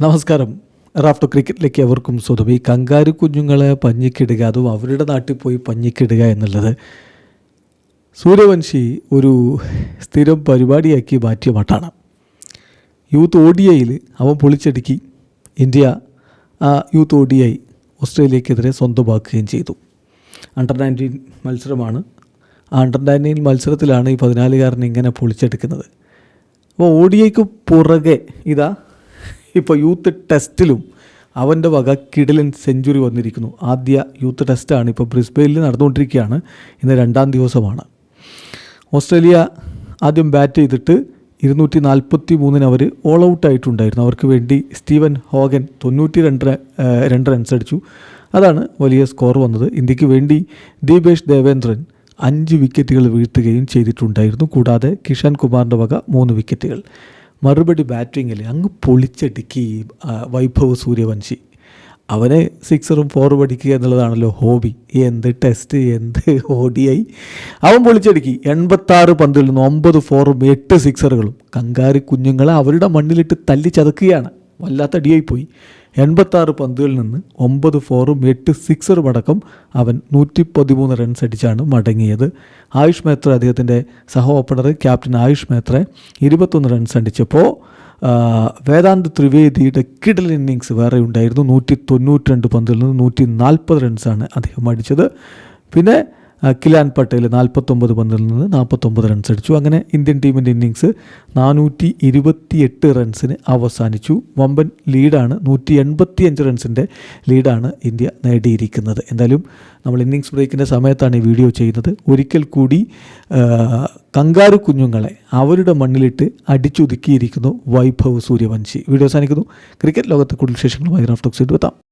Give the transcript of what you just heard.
നമസ്കാരം. റാഫ്റ്റോ ക്രിക്കറ്റിലേക്ക് അവർക്കും സ്വതം ഈ കങ്കാരു കുഞ്ഞുങ്ങളെ പഞ്ഞിക്കിടുക അതും അവരുടെ നാട്ടിൽ പോയി പഞ്ഞിക്കിടുക എന്നുള്ളത് സൂര്യവംശി ഒരു സ്ഥിരം പരിപാടിയാക്കി മാറ്റിയ മട്ടാണ്. യൂത്ത് ഒ ഡി ഐയിൽ അവൻ പൊളിച്ചടുക്കി ഇന്ത്യ ആ യൂത്ത് ഒ ഡി ഐ ഓസ്ട്രേലിയക്കെതിരെ സ്വന്തമാക്കുകയും ചെയ്തു. അണ്ടർ നയന്റീൻ മത്സരമാണ്. ആ അണ്ടർ നയന്റീൻ മത്സരത്തിലാണ് ഈ പതിനാലുകാരൻ ഇങ്ങനെ പൊളിച്ചെടുക്കുന്നത്. അപ്പോൾ ഒ ഡി ഐക്ക് പുറകെ ഇതാ ഇപ്പോൾ യൂത്ത് ടെസ്റ്റിലും അവന്റെ വക കിടിലൻ സെഞ്ചുറി വന്നിരിക്കുന്നു. ആദ്യ യൂത്ത് ടെസ്റ്റാണ് ഇപ്പോൾ ബ്രിസ്ബെയിനിൽ നടന്നുകൊണ്ടിരിക്കുകയാണ്. ഇന്ന് രണ്ടാം ദിവസമാണ്. ഓസ്ട്രേലിയ ആദ്യം ബാറ്റ് ചെയ്തിട്ട് ഇരുന്നൂറ്റി നാൽപ്പത്തി മൂന്നിന് അവർ ഓൾ ഔട്ട് ആയിട്ടുണ്ടായിരുന്നു. അവർക്ക് വേണ്ടി സ്റ്റീവൻ ഹോഗൻ തൊണ്ണൂറ്റി രണ്ട് രണ്ട് റൺസ് അടിച്ചു. അതാണ് വലിയ സ്കോർ വന്നത്. ഇന്ത്യയ്ക്ക് വേണ്ടി ദീപേഷ് ദേവേന്ദ്രൻ അഞ്ച് വിക്കറ്റുകൾ വീഴ്ത്തുകയും ചെയ്തിട്ടുണ്ടായിരുന്നു. കൂടാതെ കിഷൻ കുമാറിന്റെ വക മൂന്ന് വിക്കറ്റുകൾ മറുപടി ബാറ്റിങ്ങിൽ അങ്ങ് പൊളിച്ചടുക്കി വൈഭവ് സൂര്യവംശി. അവനെ സിക്സറും ഫോറും അടിക്കുക എന്നുള്ളതാണല്ലോ ഹോബി. എന്ത് ടെസ്റ്റ് എന്ത് ഓടിയായി. അവൻ പൊളിച്ചടുക്കി. എൺപത്താറ് പന്തിൽ നിന്ന് ഒമ്പത് ഫോറും എട്ട് സിക്സറുകളും. കങ്കാരി കുഞ്ഞുങ്ങളെ അവരുടെ മണ്ണിലിട്ട് തല്ലി ചതക്കുകയാണ്. വല്ലാത്ത അടിയായി പോയി എൺപത്താറ് പന്തുകളിൽ നിന്ന് ഒമ്പത് ഫോറും എട്ട് സിക്സറും അടക്കം അവൻ നൂറ്റി പതിമൂന്ന് റൺസ് അടിച്ചാണ് മടങ്ങിയത്. ആയുഷ് മേത്ര അദ്ദേഹത്തിന്റെ സഹ ഓപ്പണർ ക്യാപ്റ്റൻ ആയുഷ് മേത്ര ഇരുപത്തൊന്ന് റൺസ് അടിച്ചപ്പോൾ വേദാന്ത് ത്രിവേദിയുടെ കിടൽ ഇന്നിങ്സ് വേറെ ഉണ്ടായിരുന്നു. നൂറ്റി തൊണ്ണൂറ്റി രണ്ട് പന്തിൽ നിന്ന് നൂറ്റി നാൽപ്പത് റൺസാണ് അദ്ദേഹം അടിച്ചത്. പിന്നെ കിലാൻ പട്ടേൽ നാൽപ്പത്തൊമ്പത് പന്തിൽ നിന്ന് നാൽപ്പത്തൊമ്പത് റൺസ് അടിച്ചു. അങ്ങനെ ഇന്ത്യൻ ടീമിന്റെ ഇന്നിങ്സ് നാനൂറ്റി ഇരുപത്തി എട്ട് റൺസിന് അവസാനിച്ചു. വമ്പൻ ലീഡാണ് നൂറ്റി എൺപത്തി അഞ്ച് റൺസിന്റെ ലീഡാണ് ഇന്ത്യ നേടിയിരിക്കുന്നത്. എന്തായാലും നമ്മൾ ഇന്നിങ്സ് ബ്രേക്കിന്റെ സമയത്താണ് ഈ വീഡിയോ ചെയ്യുന്നത്. ഒരിക്കൽ കൂടി കങ്കാരു കുഞ്ഞുങ്ങളെ അവരുടെ മണ്ണിലിട്ട് അടിച്ചൊതുക്കിയിരിക്കുന്നു വൈഭവ് സൂര്യവംശി. വീഡിയോ അവസാനിക്കുന്നു. ക്രിക്കറ്റ് ലോകത്തെ കൂടുതൽ വിശേഷങ്ങളുമായി റാഫ്റ്റോക്സ് എത്താം.